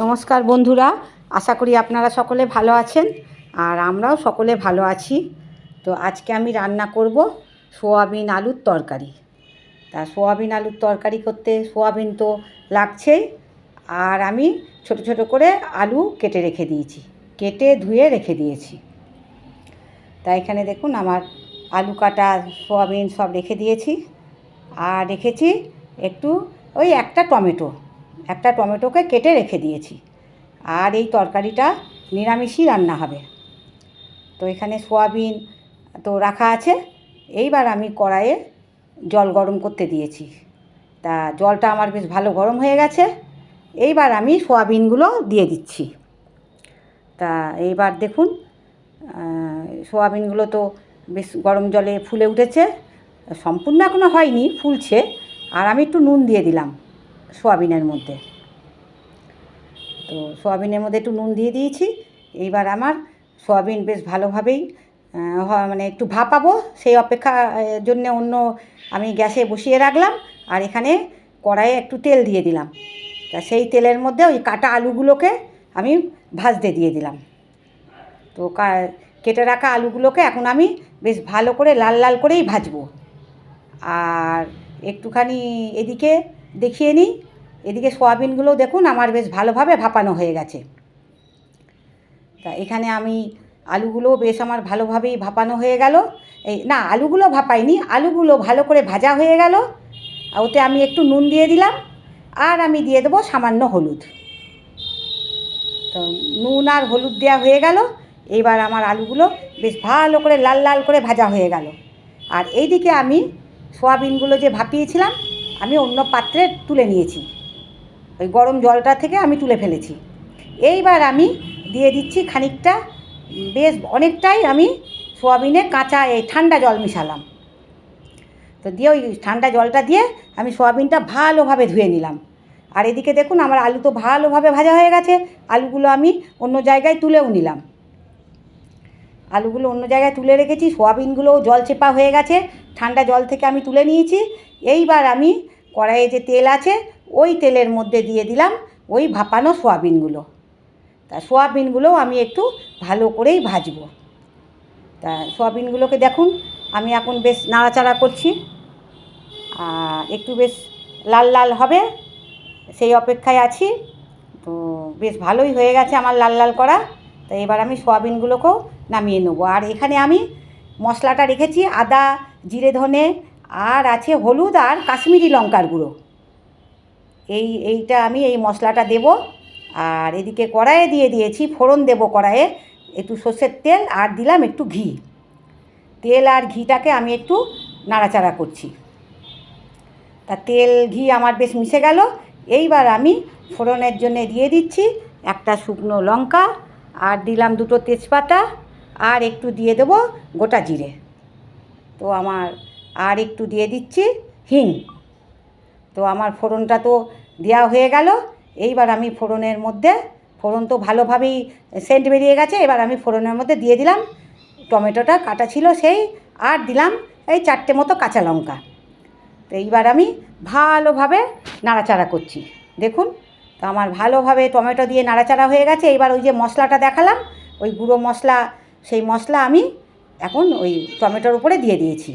নমস্কার বন্ধুরা, আশা করি আপনারা সকলে ভালো আছেন আর আমরাও সকলে ভালো আছি। তো আজকে আমি রান্না করব সোয়াবিন আলুর তরকারি। তা সোয়াবিন আলুর তরকারি করতে সোয়াবিন তো লাগছেই আর আমি ছোট ছোট করে আলু কেটে রেখে দিয়েছি, কেটে ধুয়ে রেখে দিয়েছি। তা এখানে দেখুন আমার আলু কাটা, সোয়াবিন সব রেখে দিয়েছি। আর রেখেছি একটু ওই একটা টমেটো। একটা টমেটোকে কেটে রেখে দিয়েছি। আর এই তরকারিটা নিরামিষই রান্না হবে। তো এখানে সোয়াবিন তো রাখা আছে। এইবার আমি কড়াইয়ে জল গরম করতে দিয়েছি। তা জলটা আমার বেশ ভালো গরম হয়ে গেছে। এইবার আমি সোয়াবিনগুলো দিয়ে দিচ্ছি। তা এইবার দেখুন সোয়াবিনগুলো তো বেশ গরম জলে ফুলে উঠেছে। সম্পূর্ণ এখনও হয়নি, ফুলছে। আর আমি একটু নুন দিয়ে দিলাম। সোয়াবিনের মধ্যে। তো সোয়াবিনের মধ্যে একটু নুন দিয়ে দিয়েছি। এইবার আমার সোয়াবিন বেশ ভালোভাবেই মানে একটু ভাপাবো। সেই অপেক্ষা জন্য অন্য আমি গ্যাসে বসিয়ে রাখলাম। আর এখানে কড়াইয়ে একটু তেল দিয়ে দিলাম। তা সেই তেলের মধ্যে ওই কাটা আলুগুলোকে আমি ভাজতে দিয়ে দিলাম। তো কেটে রাখা আলুগুলোকে এখন আমি বেশ ভালো করে লাল লাল করেই ভাজবো। আর একটুখানি এদিকে দেখিয়ে নিই। এদিকে সোয়াবিনগুলো দেখুন, আমার বেশ ভালোভাবে ভাপানো হয়ে গেছে। তা এখানে আমি আলুগুলো বেশ আমার ভালোভাবেই ভাপানো হয়ে গেল। এই, না, আলুগুলো ভাপাইনি, আলুগুলো ভালো করে ভাজা হয়ে গেল। ওতে আমি একটু নুন দিয়ে দিলাম, আর আমি দিয়ে দেবো সামান্য হলুদ। তো নুন আর হলুদ দেওয়া হয়ে গেল। এইবার আমার আলুগুলো বেশ ভালো করে লাল লাল করে ভাজা হয়ে গেল। আর এইদিকে আমি সোয়াবিনগুলো যে ভাপিয়েছিলাম আমি অন্য পাত্রে তুলে নিয়েছি। ওই গরম জলটা থেকে আমি তুলে ফেলেছি। এইবার আমি দিয়ে দিচ্ছি খানিকটা, বেশ অনেকটাই আমি সোয়াবিনে কাঁচা এই ঠান্ডা জল মিশালাম। তো দিয়ে ওই ঠান্ডা জলটা দিয়ে আমি সোয়াবিনটা ভালোভাবে ধুয়ে নিলাম। আর এদিকে দেখুন, আমার আলু তো ভালোভাবে ভাজা হয়ে গেছে। আলুগুলো আমি অন্য জায়গায় তুলেও নিলাম। আলুগুলো অন্য জায়গায় তুলে রেখেছি, সোয়াবিনগুলোও জল চেপা হয়ে গেছে, ঠান্ডা জল থেকে আমি তুলে নিয়েছি। এইবার আমি কড়াইয়ে যে তেল আছে, ওই তেলের মধ্যে দিয়ে দিলাম ওই ভাপানো সোয়াবিনগুলো। তা সোয়াবিনগুলোও আমি একটু ভালো করেই ভাজবো। তা সোয়াবিনগুলোকে দেখুন, আমি এখন বেশ নাড়াচাড়া করছি। একটু বেশ লাল লাল হবে, সেই অপেক্ষায় আছি। তো বেশ ভালোই হয়ে গেছে আমার লাল লাল করা। তো এবার আমি সোয়াবিনগুলোকেও নামিয়ে নেব। আর এখানে আমি মশলাটা রেখেছি, আদা, জিরে, ধনে, আর আছে হলুদ আর কাশ্মীরি লঙ্কার গুঁড়ো। এই, এইটা আমি এই মশলাটা দেব। আর এদিকে কড়াইয়ে দিয়ে দিয়েছি, ফোড়ন দেব কড়াইয়ে, একটু সর্ষের তেল আর দিলাম একটু ঘি। তেল আর ঘিটাকে আমি একটু নাড়াচাড়া করছি। তা তেল, ঘি আমার বেশ মিশে গেল। এইবার আমি ফোড়নের জন্য দিয়ে দিচ্ছি একটা শুকনো লঙ্কা, আর দিলাম দুটো তেজপাতা আর একটু দিয়ে দেবো গোটা জিরে। তো আমার আর একটু দিয়ে দিচ্ছি হিং। তো আমার ফোড়নটা তো দেওয়া হয়ে গেল। এইবার আমি ফোড়নের মধ্যে, ফোড়ন তো ভালোভাবেই সেন্ট বেরিয়ে গেছে, এবার আমি ফোড়নের মধ্যে দিয়ে দিলাম টমেটোটা, কাটা ছিল সেই, আর দিলাম এই চারটে মতো কাঁচা লঙ্কা। তো এইবার আমি ভালোভাবে নাড়াচাড়া করছি। দেখুন, তো আমার ভালোভাবে টমেটো দিয়ে নাড়াচাড়া হয়ে গেছে। এইবার ওই যে মশলাটা দেখালাম, ওই গুঁড়ো মশলা সেই মশলা আমি এখন ওই টমেটোর উপরে দিয়ে দিয়েছি।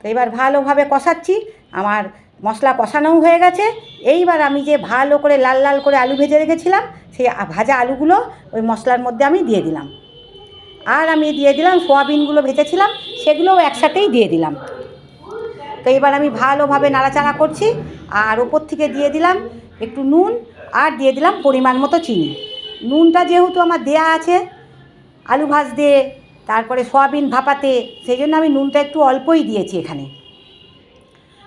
তো এবার ভালোভাবে কষাচ্ছি, আমার মশলা কষানোও হয়ে গেছে। এইবার আমি যে ভালো করে লাল লাল করে আলু ভেজে রেখেছিলাম, সেই ভাজা আলুগুলো ওই মশলার মধ্যে আমি দিয়ে দিলাম। আর আমি দিয়ে দিলাম সোয়াবিনগুলো ভেজেছিলাম, সেগুলোও একসাথেই দিয়ে দিলাম। তো এবার আমি ভালোভাবে নাড়াচাড়া করছি, আর ওপর থেকে দিয়ে দিলাম একটু নুন, আর দিয়ে দিলাম পরিমাণ মতো চিনি। নুনটা যেহেতু আমার দেয়া আছে আলু ভাজতে, তারপরে সয়াবিন ভাপাতে, সেই জন্য আমি নুনটা একটু অল্পই দিয়েছি এখানে।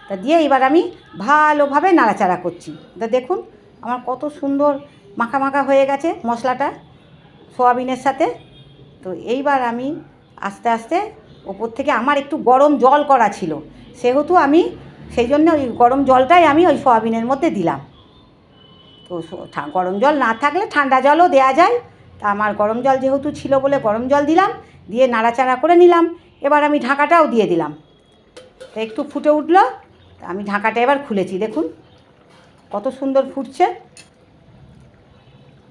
তা দিয়ে এবার আমি ভালোভাবে নাড়াচাড়া করছি। তা দেখুন, আমার কত সুন্দর মাখা মাখা হয়ে গেছে মশলাটা সোয়াবিনের সাথে। তো এইবার আমি আস্তে আস্তে ওপর থেকে আমার একটু গরম জল করা ছিল। সেহেতু আমি সেই জন্য ওই গরম জলটাই আমি ওই সোয়াবিনের মধ্যে দিলাম। তো গরম জল না থাকলে ঠান্ডা জলও দেওয়া যায়। তা আমার গরম জল যেহেতু ছিল বলে গরম জল দিলাম, দিয়ে নাড়াচাড়া করে নিলাম। এবার আমি ঢাকাটাও দিয়ে দিলাম। তা একটু ফুটে উঠল আমি ঢাকাটা এবার খুলেছি, দেখুন। কত সুন্দর ফুটছে।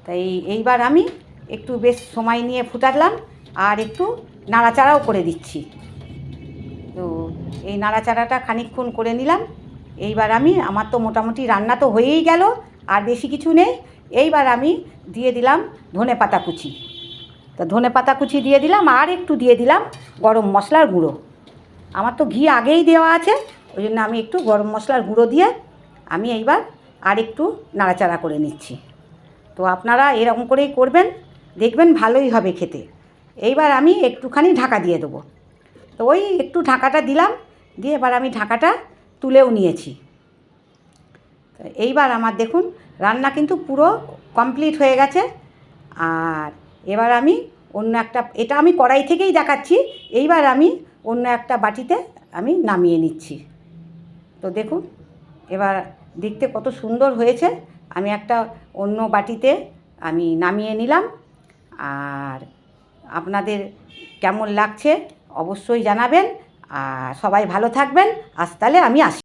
তাই এইবার আমি একটু বেশ সময় নিয়ে ফুটালাম আর একটু নাড়াচাড়াও করে দিচ্ছি। তো এই নাড়াচাড়াটা খানিকক্ষণ করে নিলাম। এইবার আমি, আমার তো মোটামুটি রান্না তো হয়েই গেল, আর বেশি কিছু নেই। এইবার আমি দিয়ে দিলাম ধনে পাতা কুচি। তো ধনে পাতা কুচি দিয়ে দিলাম, আর একটু দিয়ে দিলাম গরম মশলার গুঁড়ো। আমার তো ঘি আগেই দেওয়া আছে, ওই জন্য আমি একটু গরম মশলার গুঁড়ো দিয়ে আমি এইবার আর একটু নাড়াচাড়া করে নিচ্ছি। তো আপনারা এরকম করেই করবেন, দেখবেন ভালোই হবে খেতে। এইবার আমি একটুখানি ঢাকা দিয়ে দেবো। তো ওই একটু ঢাকাটা দিলাম, দিয়ে এবার আমি ঢাকাটা তুলেও নিয়েছি। তো এইবার আমার দেখুন রান্না কিন্তু পুরো কমপ্লিট হয়ে গেছে। আর এবার আমি অন্য একটা, এটা আমি কড়াই থেকেই দেখাচ্ছি। এইবার আমি অন্য একটা বাটিতে আমি নামিয়ে নিচ্ছি। তো দেখুন, এবার দেখতে কত সুন্দর হয়েছে। আমি একটা অন্য বাটিতে আমি নামিয়ে নিলাম। আর আপনাদের কেমন লাগছে অবশ্যই জানাবেন। আর সবাই ভালো থাকবেন। আজ তাহলে আমি আসি।